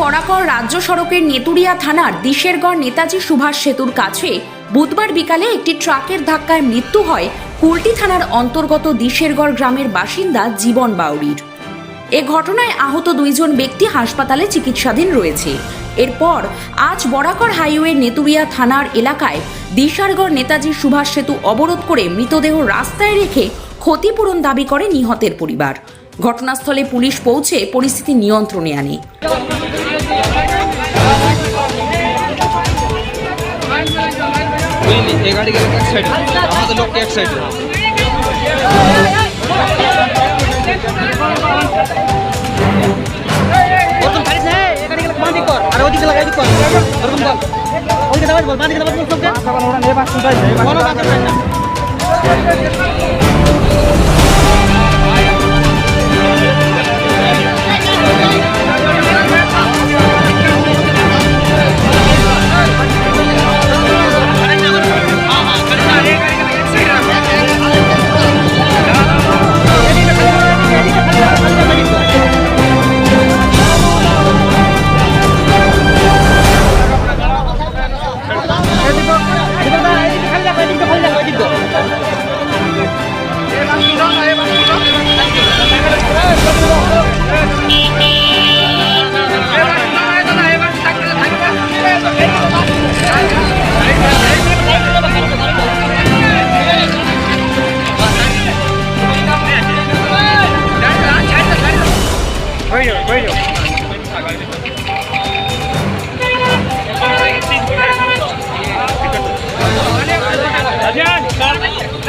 বরাকর রাজ্য সড়কের নেতুরিয়া থানার দিশেরগড় নেতাজি সুভাষ সেতুর কাছে বুধবার বিকালে একটি ট্রাকের ধাক্কায় মৃত্যু হয় কুলটি থানার অন্তর্গত দিশেরগড় গ্রামের বাসিন্দা জীবন বাউরির। এ ঘটনায় আহত দুইজন ব্যক্তি হাসপাতালে চিকিৎসাধীন রয়েছে। এরপর আজ বরাকর হাইওয়ে নেতুরিয়া থানার এলাকায় দিশারগড় নেতাজি সুভাষ সেতু অবরোধ করে মৃতদেহ রাস্তায় রেখে ক্ষতিপূরণ দাবি করে নিহতের পরিবার। ঘটনাস্থলে পুলিশ পৌঁছে পরিস্থিতি নিয়ন্ত্রণে আনে। বুঝলি এই গাড়ি গেলে এক সাইডে আমাদের লোককে এক সাইডে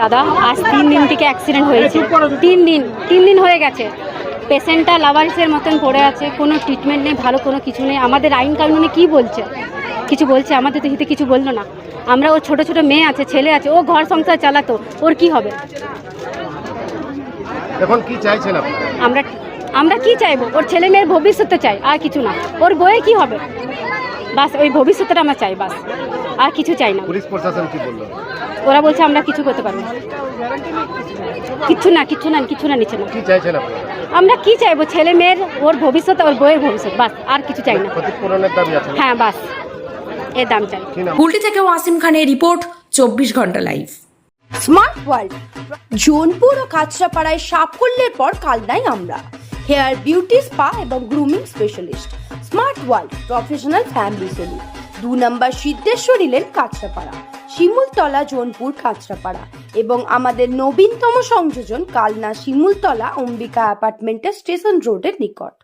দাদা আজ তিন দিন থেকে অ্যাক্সিডেন্ট হয়েছে। তিন দিন তিন দিন হয়ে গেছে। পেশেন্টটা লাভারিসের মতন পড়ে আছে কোনো ট্রিটমেন্ট নেই ভালো কোনো কিছু নেই। আমাদের আইন কানুনে কি বলছে? কিছু বলছে? আমাদের তো হিতে কিছু বলল না। আমরা ওর ছোট ছোট মেয়ে আছে ছেলে আছে ও ঘর সংসার চালাতো ওর কি হবে? এখন কি চাইছেন আমরা আমরা কি চাইব? ওর ছেলে মেয়ের ভবিষ্যতে চাই আর কিছু না। ওর বয়ে কি হবে? বাস ওই ভবিষ্যৎটা আমরা চাই বাস। আর কিছু চাই না। পুলিশ প্রশাসন কি বলল? ওরা বলছে আমরা কিছু করতে পারব না। কিচ্ছু না কিচ্ছু না কিছু না নিচ্ছে না। কি চাইছেন আমরা কি চাইব? ছেলে মেয়ের ওর ভবিষ্যৎ ওর বইয়ের ভবিষ্যৎ বাস আর কিছু চাই না। ক্ষতিপূরণের দাবি আছে হ্যাঁ বাস। এর দাম চাই। কি নাম? কুলটি থেকে ওয়াসিম খানের রিপোর্ট চব্বিশ ঘণ্টা লাইভ। স্মার্ট ওয়ার্ল্ড জোনপুর ও কাঁচরাপাড়ায় সাফল্যের পর কালনাই আমরা। হেয়ার বিউটি স্পা এবং grooming specialist. Smart world professional family salon. দু নম্বর সিদ্ধেশ্বরী লেন কাঁচরাপাড়া, শিমুলতলা জোনপুর কাঁচরাপাড়া এবং আমাদের নবীনতম সংযোজন কালনা শিমুলতলা অম্বিকা অ্যাপার্টমেন্টের স্টেশন রোডের নিকট।